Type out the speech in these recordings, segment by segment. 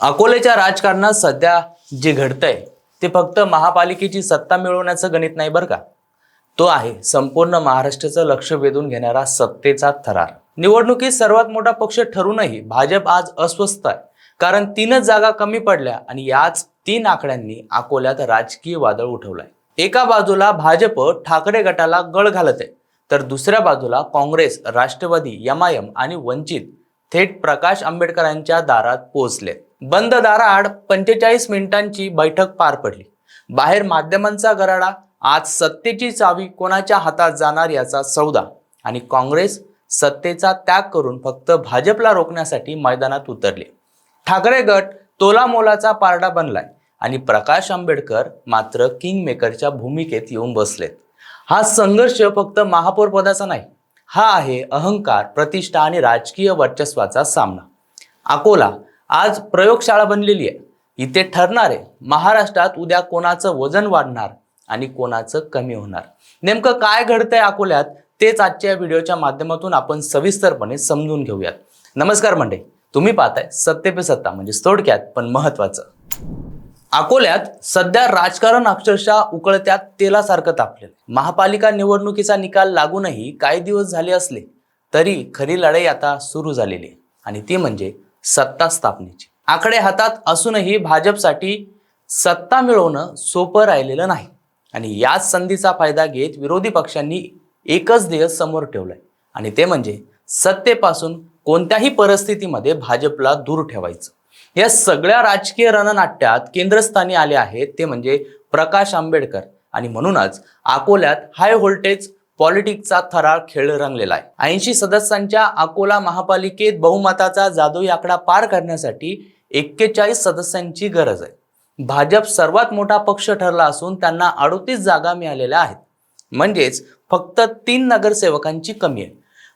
अकोलेच्या राजकारणात सध्या जे घडतंय ते फक्त महापालिकेची सत्ता मिळवण्याचं गणित नाही बरं का? तो आहे संपूर्ण महाराष्ट्राचं लक्ष वेधून घेणारा सत्तेचा थरार. निवडणुकीत सर्वात मोठा पक्ष ठरूनही भाजप आज अस्वस्थ आहे. कारण तीनच जागा कमी पडल्या आणि याच तीन आकड्यांनी अकोल्यात राजकीय वादळ उठवलंय. एका बाजूला भाजप ठाकरे गटाला गळ घालत आहे तर दुसऱ्या बाजूला काँग्रेस राष्ट्रवादी यमायम आणि वंचित थेट प्रकाश आंबेडकरांच्या दारात पोहोचले बंद दाराआड पंचेचाळीस मिनिटांची बैठक पार पडली. बाहेर माध्यमांचा गराडा आज सत्तेची चावी कोणाच्या हातात जाणार याचा सौदा आणि काँग्रेस सत्तेचा त्याग करून फक्त भाजपला रोखण्यासाठी मैदानात उतरले. ठाकरे गट तोलामोलाचा पारडा बनलाय आणि प्रकाश आंबेडकर मात्र किंग मेकरच्या भूमिकेत येऊन बसलेत. हा संघर्ष फक्त महापौर पदाचा नाही हा आहे अहंकार प्रतिष्ठा आणि राजकीय वर्चस्वाचा सामना. अकोला आज प्रयोगशाळा बनलेली आहे. इथे ठरणार आहे महाराष्ट्रात उद्या कोणाचं वजन वाढणार आणि कोणाचं कमी होणार. नेमकं काय घडतंय अकोल्यात तेच आजच्या व्हिडिओच्या माध्यमातून आपण सविस्तरपणे समजून घेऊयात. नमस्कार मंडळी तुम्ही पाहताय सत्ते पे सत्ता म्हणजे थोडक्यात पण महत्वाचं अकोल्यात सध्या राजकारण अक्षरशः उकळत्यात तेलासारखं तापलेलं महापालिका निवडणुकीचा निकाल लागूनही काही दिवस झाले असले तरी खरी लढाई आता सुरू झालेली आहे. आणि ती म्हणजे सत्ता स्थापनेची. आकडे हातात असूनही भाजपसाठी सत्ता मिळवणं सोपं राहिलेलं नाही. आणि याच संधीचा फायदा घेत विरोधी पक्षांनी एकच ध्येय समोर ठेवलंय. आणि ते म्हणजे सत्तेपासून कोणत्याही परिस्थितीमध्ये भाजपला दूर ठेवायचं. या सगळ्या राजकीय रणनाट्यात केंद्रस्थानी आले आहेत ते म्हणजे प्रकाश आंबेडकर. आणि म्हणूनच अकोल्यात हाय व्होल्टेज पॉलिटिक्सचा थरार खेळ रंगलेला आहे. ऐंशी सदस्यांच्या अकोला महापालिकेत बहुमताचा जादुई आकडा पार करण्यासाठी एक्केचाळीस सदस्यांची गरज आहे. भाजप सर्वात मोठा पक्ष ठरला असून त्यांना अडोतीस जागा मिळालेल्या आहेत. म्हणजेच फक्त तीन नगरसेवकांची कमी आहे.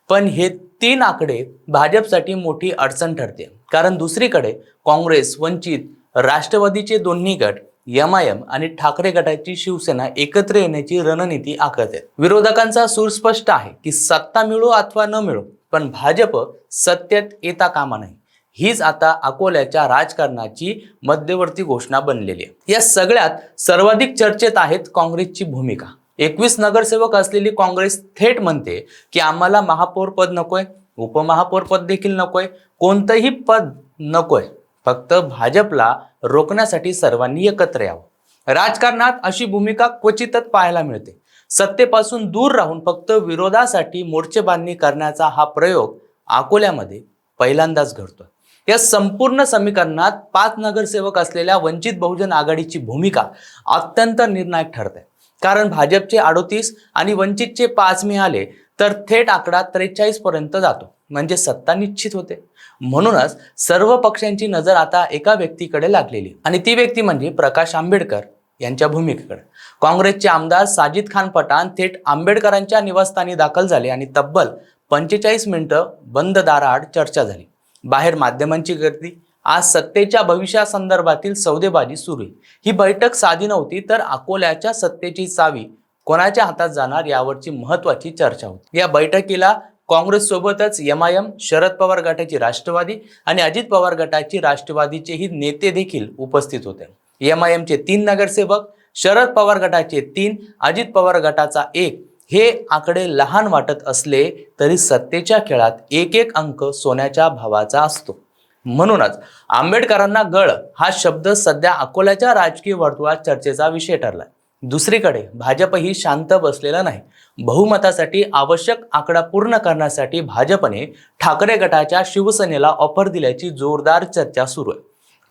पण हे तीन आकडे भाजपसाठी मोठी अडचण ठरते. कारण दुसरीकडे काँग्रेस वंचित राष्ट्रवादीचे दोन्ही गट एम आय एम आणि ठाकरे गटाची शिवसेना एकत्र येण्याची रणनीती आखत आहेत. विरोधकांचा सूर स्पष्ट आहे की सत्ता मिळो अथवा न मिळो पण भाजप सत्तेत येता कामा नाही हीच आता अकोल्याच्या राजकारणाची मध्यवर्ती घोषणा बनलेली आहे. या सगळ्यात सर्वाधिक चर्चेत आहेत काँग्रेसची भूमिका. एकवीस नगरसेवक असलेली काँग्रेस थेट म्हणते की आम्हाला महापौर पद नकोय उपमहापौर पद देखील नकोय कोणतंही पद नकोय. फक्त भाजपला रोखण्यासाठी सर्वांनी एकत्र यावं. राजकारणात अशी भूमिका क्वचितच पाहायला मिळते. सत्तेपासून दूर राहून फक्त विरोधासाठी मोर्चेबांधणी करण्याचा हा प्रयोग अकोल्यामध्ये पहिल्यांदाच घडतोय. या संपूर्ण समीकरणात पाच नगरसेवक असलेल्या वंचित बहुजन आघाडीची भूमिका अत्यंत निर्णायक ठरते. कारण भाजपचे अडोतीस आणि वंचितचे पाच मिळाले तर थेट आकडा त्रेचाळीस पर्यंत जातो. म्हणजे सत्ता निश्चित होते. म्हणूनच सर्व पक्षांची नजर आता एका व्यक्तीकडे लागलेली आणि ती व्यक्ती म्हणजे प्रकाश आंबेडकर यांच्या भूमिकेकडे. काँग्रेसचे आमदार साजिद खान पठाण थेट आंबेडकरांच्या निवासस्थानी दाखल झाले आणि तब्बल पंचेचाळीस मिनिटं बंद दाराआड चर्चा झाली. बाहेर माध्यमांची गर्दी आज सत्तेच्या भविष्यासंदर्भातील सौदेबाजी सुरू ही बैठक साधी नव्हती तर अकोल्याच्या सत्तेची चावी कोणाच्या हातात जाणार यावरची महत्वाची चर्चा होती. या बैठकीला काँग्रेससोबतच M I M Sharad Pawar गटाची राष्ट्रवादी आणि अजित पवार गटाची राष्ट्रवादीचेही नेते देखील उपस्थित होते. एम आय एमचे तीन नगरसेवक शरद पवार गटाचे तीन अजित पवार गटाचा एक. हे आकडे लहान वाटत असले तरी सत्तेच्या खेळात एक एक अंक सोन्याच्या भावाचा असतो. म्हणूनच आंबेडकरांना गळ हा शब्द सध्या अकोल्याच्या राजकीय वर्तुळात चर्चेचा विषय ठरला दुसरीकडे भाजपही शांत बसलेला नाही. बहुमतासाठी आवश्यक आकडा पूर्ण करण्यासाठी भाजपने ठाकरे गटाच्या शिवसेनेला ऑफर दिल्याची जोरदार चर्चा सुरू आहे.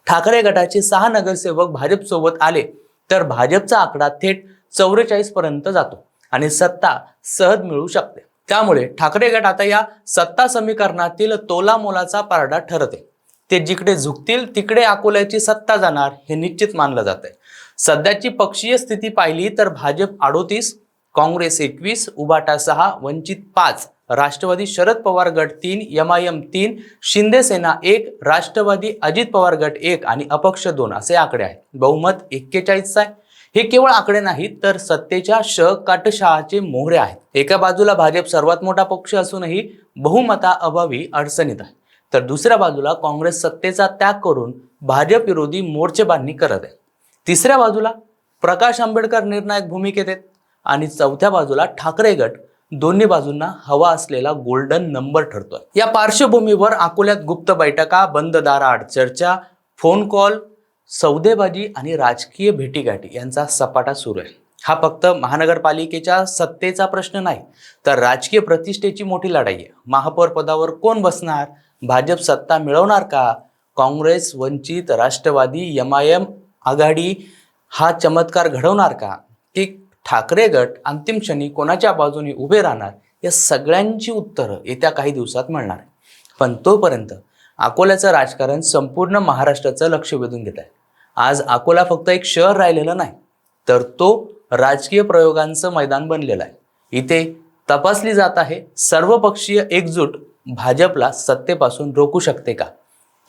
ठाकरे गटाचे सहा नगरसेवक भाजपसोबत आले तर भाजपचा आकडा थेट चौवेचाळीस पर्यंत जातो आणि सत्ता सहज मिळू शकते. त्यामुळे ठाकरे गट आता या सत्ता समीकरणातील तोला मोलाचा पारडा ठरते. ते जिकडे झुकतील तिकडे अकोल्याची सत्ता जाणार हे निश्चित मानलं जात आहे सध्याची पक्षीय स्थिती पाहिली तर भाजप अडोतीस काँग्रेस एकवीस उबाटा सहा वंचित पाच राष्ट्रवादी शरद पवार गट तीन एम आय तीन शिंदे सेना एक राष्ट्रवादी अजित पवार गट एक आणि अपक्ष दोन असे आकडे आहेत. बहुमत एक्केचाळीसचा आहे. हे केवळ आकडे नाहीत तर सत्तेच्या श काटशहाचे मोहरे आहेत. एका बाजूला भाजप सर्वात मोठा पक्ष असूनही बहुमता अभावी अडचणीत आहे. तर दुसऱ्या बाजूला काँग्रेस सत्तेचा त्याग करून भाजप विरोधी मोर्चे बांधणी करत आहे. तिसऱ्या बाजूला प्रकाश आंबेडकर निर्णायक भूमिकेत आहेत. आणि चौथ्या बाजूला ठाकरे गट दोन्ही बाजूंना हवा असलेला गोल्डन नंबर ठरतोय. या पार्श्वभूमीवर अकोल्यात गुप्त बैठका बंद दाराआड चर्चा फोन कॉल सौदेबाजी आणि राजकीय भेटीगाठी यांचा सपाटा सुरू आहे. हा फक्त महानगरपालिकेच्या सत्तेचा प्रश्न नाही तर राजकीय प्रतिष्ठेची मोठी लढाई आहे. महापौर पदावर कोण बसणार? भाजप सत्ता मिळवणार का? Congress Vanchit Rashtravadi M I M आघाडी हा चमत्कार घडवणार का? की ठाकरे गट अंतिम क्षणी कोणाच्या बाजूने उभे राहणार? या सगळ्यांची उत्तरं येत्या काही दिवसात मिळणार आहे पण तोपर्यंत अकोल्याचं राजकारण संपूर्ण महाराष्ट्राचं लक्ष वेधून घेत आहे. आज अकोला फक्त एक शहर राहिलेलं नाही तर तो राजकीय प्रयोगांचं मैदान बनलेलं आहे. इथे तपासली जात आहे सर्वपक्षीय एकजूट भाजपला सत्तेपासून रोखू शकते का?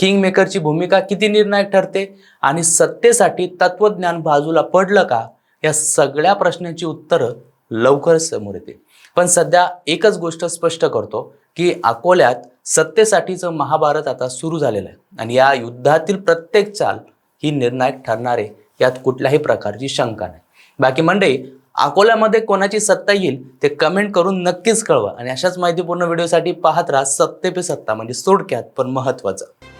किंग मेकरची भूमिका किती निर्णायक ठरते? आणि सत्तेसाठी तत्वज्ञान बाजूला पडलं का? या सगळ्या प्रश्नांची उत्तरं लवकरच समोर येते पण सध्या एकच गोष्ट स्पष्ट करतो की अकोल्यात सत्तेसाठीचं महाभारत आता सुरू झालेलं आहे. आणि या युद्धातील प्रत्येक चाल ही निर्णायक ठरणारे यात कुठल्याही प्रकारची शंका नाही. बाकी मंडळी अकोल्यामध्ये कोणाची सत्ता येईल ते कमेंट करून नक्कीच कळवा. आणि अशाच माहितीपूर्ण व्हिडिओसाठी पाहत राहा सत्ते पे सत्ता म्हणजे सोडक्यात पण महत्वाचं